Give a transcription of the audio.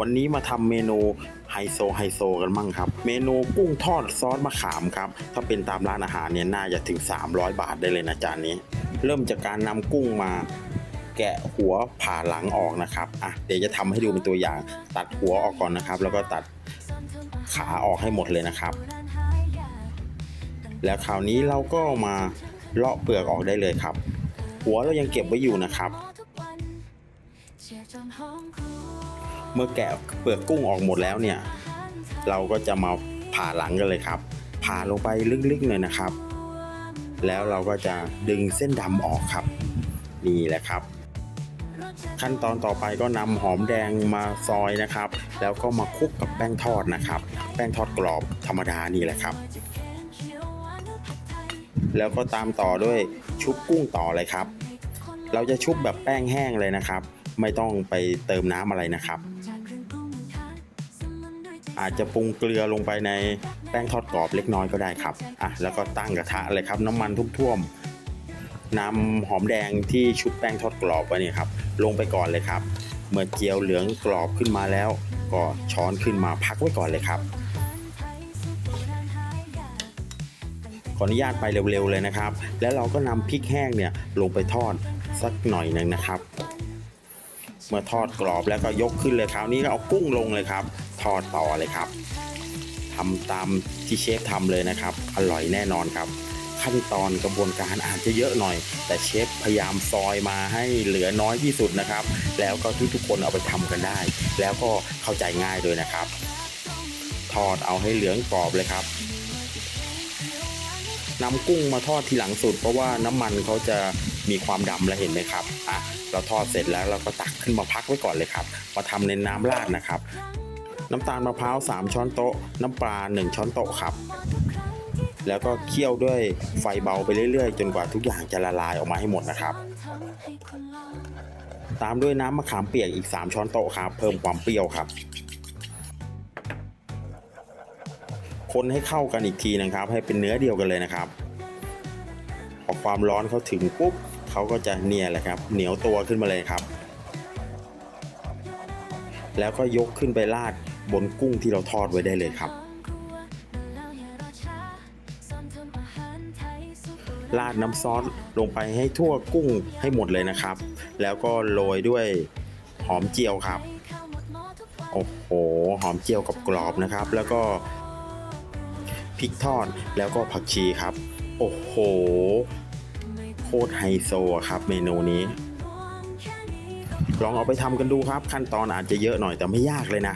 วันนี้มาทำเมนูไฮโซไฮโซกันมั่งครับ เมนูกุ้งทอดซอสมะขามครับ ถ้าเป็นตามร้านอาหารเนี่ยน่าจะถึง 300 บาทได้เลยนะจานนี้ เริ่มจากการนำกุ้งมาแกะหัวผ่าหลังออกนะครับอะเดี๋ยวจะทำให้ดูเป็นตัวอย่าง ตัดหัวออกก่อนนะครับ แล้วก็ตัดขาออกให้หมดเลยนะครับ แล้วคราวนี้เราก็มาเลาะเปลือกออกได้เลยครับ หัวเรายังเก็บไว้อยู่นะครับ เมื่อแกะเปลือกกุ้งออกหมดแล้วเนี่ย เราก็จะมาผ่าหลังกันเลยครับ ผ่าลงไปลึกๆหน่อยนะครับ แล้วเราก็จะดึงเส้นดำออกครับ นี่แหละครับ ขั้นตอนต่อไปก็นำหอมแดงมาซอยนะครับ แล้วก็มาคลุกกับแป้งทอดนะครับ แป้งทอดกรอบธรรมดานี่แหละครับ แล้วก็ตามต่อด้วยชุบกุ้งต่อเลยครับ เราจะชุบแบบแป้งแห้งเลยนะครับ ไม่ต้องไปเติมน้ำอะไรนะครับ อาจจะปรุงเกลือลงไปในแป้งทอดกรอบเล็กน้อยก็ได้ครับอะแล้วก็ตั้งกระทะเลยครับ น้ำมันท่วมๆนำหอมแดงที่ชุบแป้งทอดกรอบไว้นี่ครับ ลงไปก่อนเลยครับ เมื่อเจียวเหลืองกรอบขึ้นมาแล้ว ก็ช้อนขึ้นมาพักไว้ก่อนเลยครับขออนุญาตไปเร็วๆเลยนะครับ แล้วเราก็นำพริกแห้งเนี่ยลงไปทอดสักหน่อยหนึ่งนะครับ เมื่อทอดกรอบแล้วก็ยกขึ้นเลยคราวนี้ก็เอากุ้งลงเลยครับ ทอดต่อเลยครับทำตามที่เชฟทำเลยนะครับ อร่อยแน่นอนครับ ขั้นตอนกระบวนการอาจจะเยอะหน่อย แต่เชฟพยายามซอยมาให้เหลือน้อยที่สุดนะครับ แล้วก็ทุกๆคนเอาไปทำกันได้ แล้วก็เข้าใจง่ายด้วยนะครับ ทอดเอาให้เหลืองกรอบเลยครับนำกุ้งมาทอดทีหลังสุด เพราะว่าน้ำมันเขาจะ มีความดำแล้วเห็นไหมครับอะเราทอดเสร็จแล้วเราก็ตักขึ้นมาพักไว้ก่อนเลยครับมาทำในน้ำราดนะครับ น้ำตาลมะพร้าว3ช้อนโต๊ะ น้ำปลา1ช้อนโต๊ะครับ แล้วก็เคี่ยวด้วยไฟเบาไปเรื่อยๆ จนกว่าทุกอย่างจะละลายออกมาให้หมดนะครับ ตามด้วยน้ำมะขามเปียกอีก 3 ช้อนโต๊ะครับ เพิ่มความเปรี้ยวครับคนให้เข้ากันอีกทีนะครับ ให้เป็นเนื้อเดียวกันเลยนะครับพอความร้อนเขาถึงปุ๊บ เขาก็จะเนียแหละครับ เหนียวตัวขึ้นมาเลยครับ แล้วก็ยกขึ้นไปราดบนกุ้งที่เราทอดไว้ได้เลยครับราดน้ำซอสลงไปให้ทั่วกุ้งให้หมดเลยนะครับ แล้วก็โรยด้วยหอมเจียวครับ โอ้โห หอมเจียวกับกรอบนะครับ แล้วก็พริกทอด แล้วก็ผักชีครับ โอ้โห โคตรไฮโซครับเมนูนี้ ลองเอาไปทำกันดูครับ ขั้นตอนอาจจะเยอะหน่อยแต่ไม่ยากเลยนะ